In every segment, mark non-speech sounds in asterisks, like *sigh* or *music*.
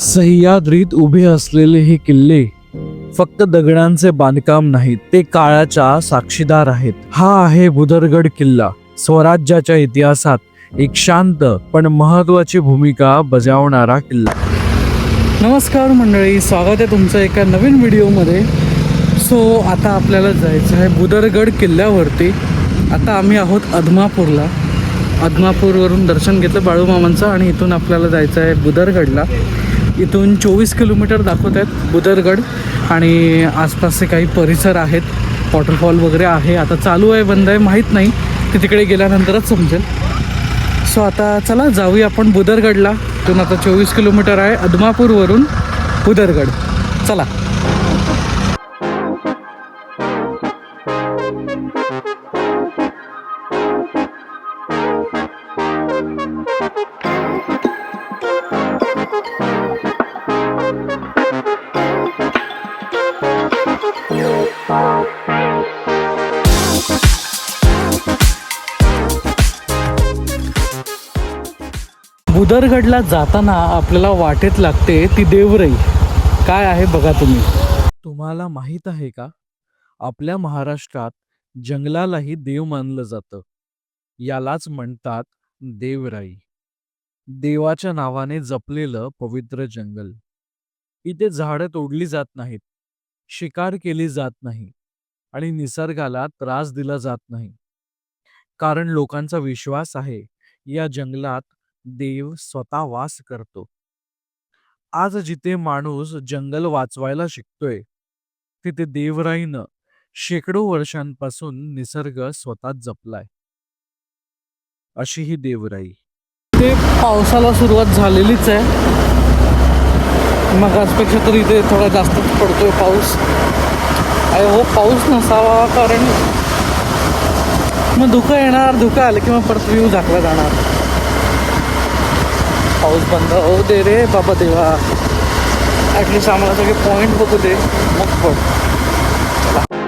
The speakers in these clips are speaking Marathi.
सह्याद्रीत उभे असलेले हे किल्ले फक्त दगडांचे बांधकाम नाहीत ते काळाच्या साक्षीदार आहेत. हा आहे बुदरगड किल्ला. स्वराज्याच्या इतिहासात एक शांत पण महत्वाची भूमिका बजावणारा किल्ला. नमस्कार मंडळी स्वागत आहे तुमचं एका नवीन व्हिडिओमध्ये. सो आता आपल्याला जायचं आहे बुदरगड किल्ल्यावरती. आता आम्ही आहोत अदमापूरला अदमापूरवरून दर्शन घेतलं बाळूमामांचं आणि इथून आपल्याला जायचं आहे बुदरगडला इथून चोवीस किलोमीटर दाखवत आहेत बुदरगड आणि आसपासचे काही परिसर आहेत. वॉटरफॉल वगैरे आहे. आता चालू आहे बंद आहे माहीत नाही. ते तिकडे गेल्यानंतरच समजेल. सो आता चला जाऊया आपण बुदरगडला. इथून आता चोवीस किलोमीटर आहे अदमापूरवरून बुदरगड. चला. बुदरगडला जाताना आपल्याला वाटेत लागते ती देवरई. काय आहे बघा तुम्ही. तुम्हाला माहीत आहे का? आपल्या महाराष्ट्रात जंगलालाही देव मानलं जातं. यालाच म्हणतात देवराई. देवाच्या नावाने जपलेलं पवित्र जंगल. इथे झाडं तोडली जात नाहीत. शिकार केली जात नाही. आणि निसर्गाला त्रास दिला जात नाही. कारण लोकांचा विश्वास आहे या जंगलात देव स्वतः वास करतो. आज जिथे माणूस जंगल वाचवायला शिकतोय तिथे देवराईनं शेकडो वर्षांपासून निसर्ग स्वतः जपलाय. अशी ही देवराई. ते पावसाला सुरुवात झालेलीच आहे. मग आजपेक्षा तर इथे थोडा जास्तच पडतोय पाऊस. आय हो पाऊस नसावा कारण मग धुकं येणार धुकं आलं की मग परत व्ह्यू झाकला जाणार. पाऊस बंद होऊ दे रे बाबा देवा ॲटलिस्ट आम्हाला सगळे पॉईंट बघू दे मग पड कोल्हापूर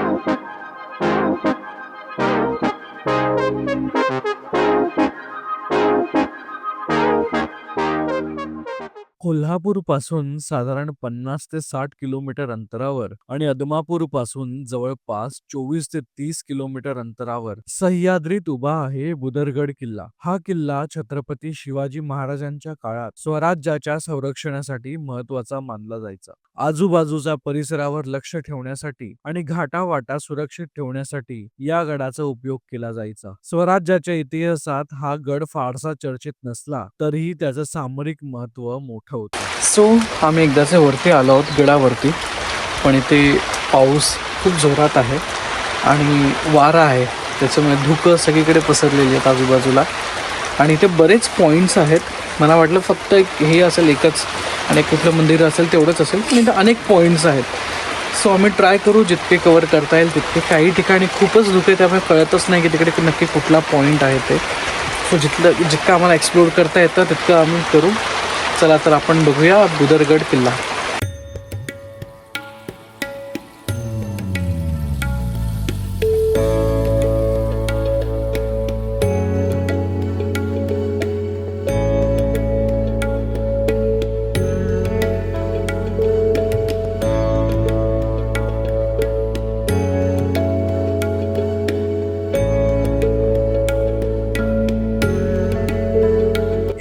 कोल्हापूरपासून साधारण पन्नास ते साठ किलोमीटर अंतरावर आणि अदमापूरपासून जवळपास चोवीस ते तीस किलोमीटर अंतरावर सह्याद्रीत उभा आहे बुदरगड किल्ला. हा किल्ला छत्रपती शिवाजी महाराजांच्या काळात स्वराज्याच्या संरक्षणासाठी महत्त्वाचा मानला जायचा. आजूबाजूच्या परिसरावर लक्ष ठेवण्यासाठी आणि घाटावाटा सुरक्षित ठेवण्यासाठी या गडाचा उपयोग केला जायचा. स्वराज्याच्या इतिहासात हा गड फारसा चर्चेत नसला तरीही त्याचं सामरिक महत्त्व मोठं होतं. सो आम्ही एकदाचे वरती आलो आहोत गडावरती पण इथे पाऊस खूप जोरात आहे आणि वारा आहे. त्याच्यामुळे धुकं सगळीकडे पसरलेली आहेत आजूबाजूला. आणि इथे बरेच पॉईंट्स आहेत. मला वाटलं फक्त एक हे असेल एकच आणि कुठलं मंदिर असेल तेवढंच असेल. पण इथं अनेक पॉईंट्स आहेत. सो आम्ही ट्राय करू जितके कवर करता येईल तितके. काही ठिकाणी खूपच धुके त्यामुळे कळतच नाही की तिकडे नक्की कुठला पॉईंट आहे ते. सो जिथलं जितकं आम्हाला एक्सप्लोर करता येतं तितकं आम्ही करू. चला तर आपण बघूया बुदरगड किल्ला.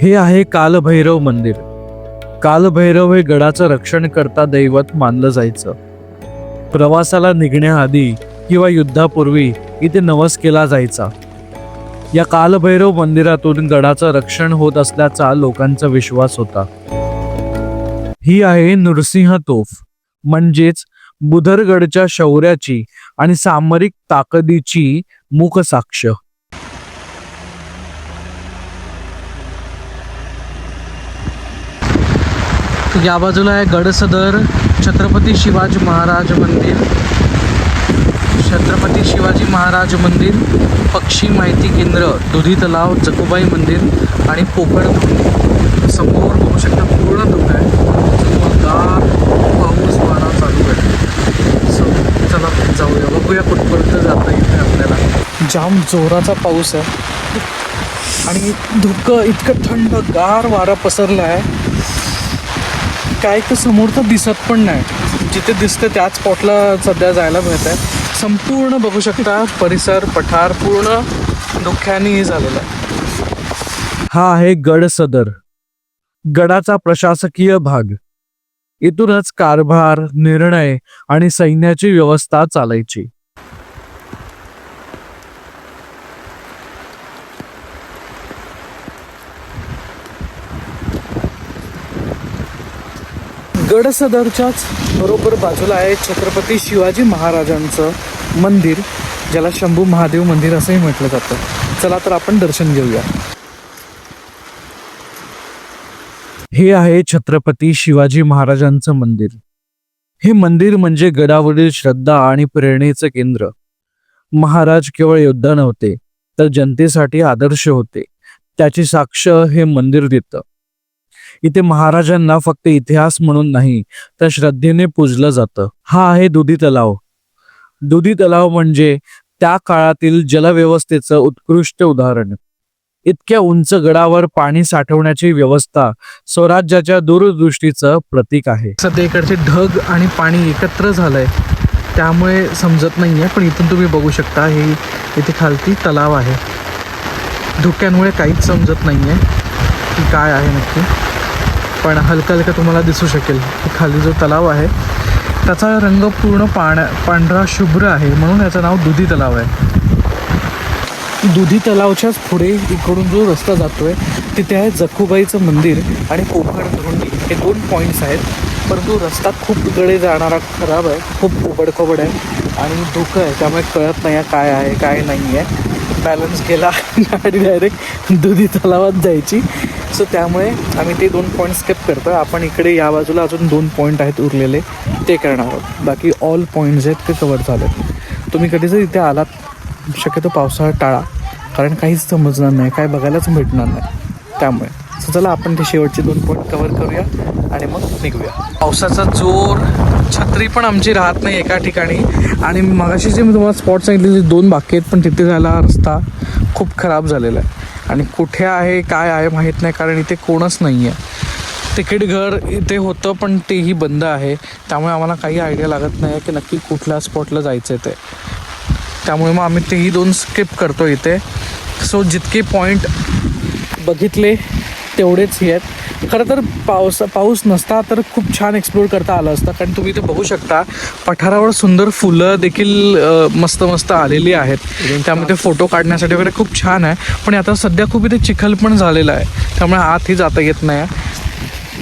हे आहे कालभैरव मंदिर. कालभैरव हे गडाचं रक्षण करता दैवत मानलं जायचं. प्रवासाला निघण्याआधी किंवा युद्धापूर्वी इथे नवस केला जायचा. या कालभैरव मंदिरातून गडाचं रक्षण होत असल्याचा लोकांचा विश्वास होता. ही आहे नृसिंह तोफ म्हणजेच बुधरगडच्या शौर्याची आणि सामरिक ताकदीची मुखसाक्ष. या बाजूला आहे गडसदर छत्रपती शिवाजी महाराज मंदिर. छत्रपती शिवाजी महाराज मंदिर पक्षी माहिती केंद्र दुधी तलाव जकुबाई मंदिर आणि पोकळ समोर बघू शकता पूर्ण धुकं आहे गार पाऊस वारा चालू आहे. सो चला जाऊया. बघूया कुठपर्यंत जाता येते आपल्याला. जाम जोराचा पाऊस आहे. आणि धुकं इतकं थंड गार वारा पसरला आहे. काय तर समोर तर दिसत पण नाही. जिथे दिसतं त्याच स्पॉटला सध्या जायला मिळत आहे संपूर्ण बघू शकता परिसर पठार पूर्ण धुक्याने झालेला आहे. हा आहे गड सदर गडाचा प्रशासकीय भाग. इथूनच कारभार निर्णय आणि सैन्याची व्यवस्था चालायची. गडसदरच्याच बरोबर बाजूला आहे छत्रपती शिवाजी महाराजांचं मंदिर ज्याला शंभू महादेव मंदिर असंही म्हटलं जातं. चला तर आपण दर्शन घेऊया. हे आहे छत्रपती शिवाजी महाराजांचं मंदिर. हे मंदिर म्हणजे गडावरील श्रद्धा आणि प्रेरणेचं केंद्र. महाराज केवळ योद्धा नव्हते तर जनतेसाठी आदर्श होते. त्याची साक्ष हे मंदिर देतं. इथे महाराजांना फक्त इतिहास म्हणून नाही तर श्रद्धेने पूजलं जातं. हा आहे दुधी तलाव. दुधी तलाव म्हणजे त्या काळातील जलव्यवस्थेचं उत्कृष्ट उदाहरण. इतक्या उंच गडावर पाणी साठवण्याची व्यवस्था स्वराज्याच्या दूरदृष्टीचं प्रतीक आहे. सध्या इकडचे ढग आणि पाणी एकत्र झालंय. त्यामुळे समजत नाहीये पण इथून तुम्ही बघू शकता हे इथे खालती तलाव आहे. धुक्यांमुळे काहीच समजत नाहीये की काय आहे नक्की. पण हलका हलका तुम्हाला दिसू शकेल. की खाली जो तलाव आहे त्याचा रंग पूर्ण पाण्या पांढरा शुभ्र आहे. म्हणून याचं नाव दुधी तलाव आहे. दुधी तलावच्याच पुढे इकडून जो रस्ता जातो आहे तिथे आहे जखुबाईचं मंदिर आणि कोकण धोंडी. हे दोन पॉईंट्स आहेत. परंतु रस्ता खूप गडे जाणारा खराब आहे. खूप उबडखोबड आहे. आणि धोकं आहे. त्यामुळे कळत नाही आहे काय आहे काय नाही आहे बॅलन्स केला. *laughs* गाडी डायरेक्ट दुधी तलावात जायची. सो त्यामुळे आम्ही ते दोन पॉईंट स्किप करतो. आपण इकडे या बाजूला अजून दोन पॉईंट आहेत उरलेले. ते करणार आहोत. बाकी ऑल पॉईंट्स आहेत ते कवर झालेत. तुम्ही कधी जर इथे आलात. शक्यतो पावसाळा टाळा. कारण काहीच समजणार नाही. काय बघायलाच भेटणार नाही. त्यामुळे. सो चला आपण ते शेवटचे दोन पॉईंट कवर करूया आणि मग निघूया. पावसाचा जोर छत्री पण आमची राहत नाही एका ठिकाणी. आणि मगाशी जे मी तुम्हाला स्पॉट सांगितले दोन बाकी आहेत पण तिथे जायला रस्ता खूप खराब झालेला आहे. आणि कुठे आहे काय आहे माहीत नाही कारण इथे कोणच नाही आहे तिकीट घर इथे होतं पण तेही बंद आहे. त्यामुळे आम्हाला काही आयडिया लागत नाही आहे की नक्की कुठल्या स्पॉटला जायचं आहे ते. त्यामुळे मग आम्ही तेही दोन स्किप करतो इथे. सो जितके पॉईंट बघितले तेवढेच हे आहेत. खरं तर पाऊस पाऊस नसता तर खूप छान एक्सप्लोर करता आलं असतं. कारण तुम्ही इथे बघू शकता पठारावर सुंदर फुलं देखील मस्त मस्त आलेली आहेत. त्यामध्ये फोटो काढण्यासाठी वगैरे खूप छान आहे. पण आता सध्या खूप इथे चिखल पण झालेला आहे. त्यामुळे आतही जाता येत नाही.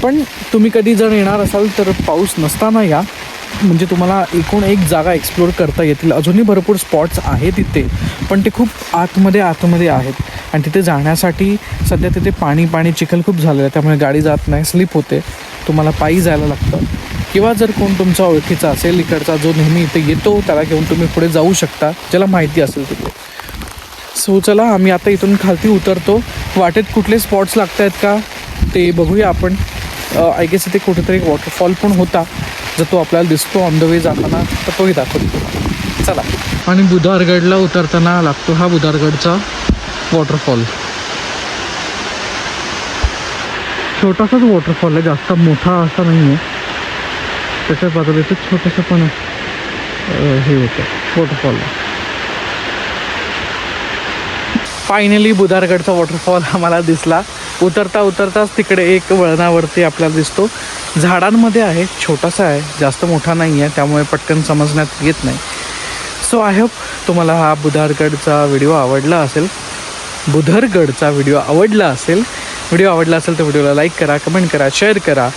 पण तुम्ही कधी जर येणार असाल तर पाऊस नसताना या. म्हणजे तुम्हाला एकूण एक जागा एक्सप्लोर करता येतील. अजूनही भरपूर स्पॉट्स आहेत तिथे पण ते खूप आतमध्ये आतमध्ये आहेत. आणि तिथे जाण्यासाठी सध्या तिथे पाणी पाणी चिखल खूप झालेलं आहे. त्यामुळे गाडी जात नाही स्लिप होते. तुम्हाला पायी जायला लागतं. किंवा जर कोण तुमचा ओळखीचा असेल इकडचा जो नेहमी इथे येतो त्याला घेऊन तुम्ही पुढे जाऊ शकता ज्याला माहिती असेल तिथे. सो चला आम्ही आता इथून खालती उतरतो. वाटेत कुठले स्पॉट्स लागत आहेत का ते बघूया आपण. आय गेस इथे कुठेतरी एक वॉटरफॉल पण होता जर तो आपल्याला दिसतो ऑन द वे जाताना तर तोही दाखवतो. चला. आणि बुधारगडला उतरताना लागतो हा बुधारगडचा. वॉटरफॉल छोटासाच वॉटरफॉल आहे जास्त मोठा असा नाही आहे त्याच्या बाजूला छोटंसं पण हे होतं वॉटरफॉल फायनली बुधारगडचा वॉटरफॉल आम्हाला दिसला. उतरता उतरताच तिकडे एक वळणावरती आपल्याला दिसतो. झाडांमध्ये आहे छोटासा आहे जास्त मोठा नाही आहे त्यामुळे पटकन समजण्यात येत नाही. सो आय होप तुम्हाला हा बुधारगडचा व्हिडिओ आवडला असेल. बुधरगडचा व्हिडिओ आवडला असेल व्हिडिओ आवडला असेल तर व्हिडिओला लाईक करा कमेंट करा शेअर करा.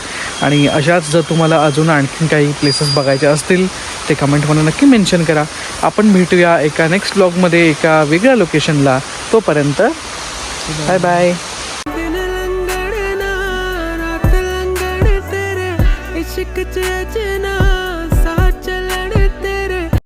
आणि अशाच जर तुम्हाला अजून आणखीन काही प्लेसेस बघायचे असतील ते कमेंटमध्ये नक्की मेन्शन करा. आपण भेटूया एका नेक्स्ट ब्लॉगमध्ये एका वेगळ्या लोकेशनला तोपर्यंत बाय बाय इश्क च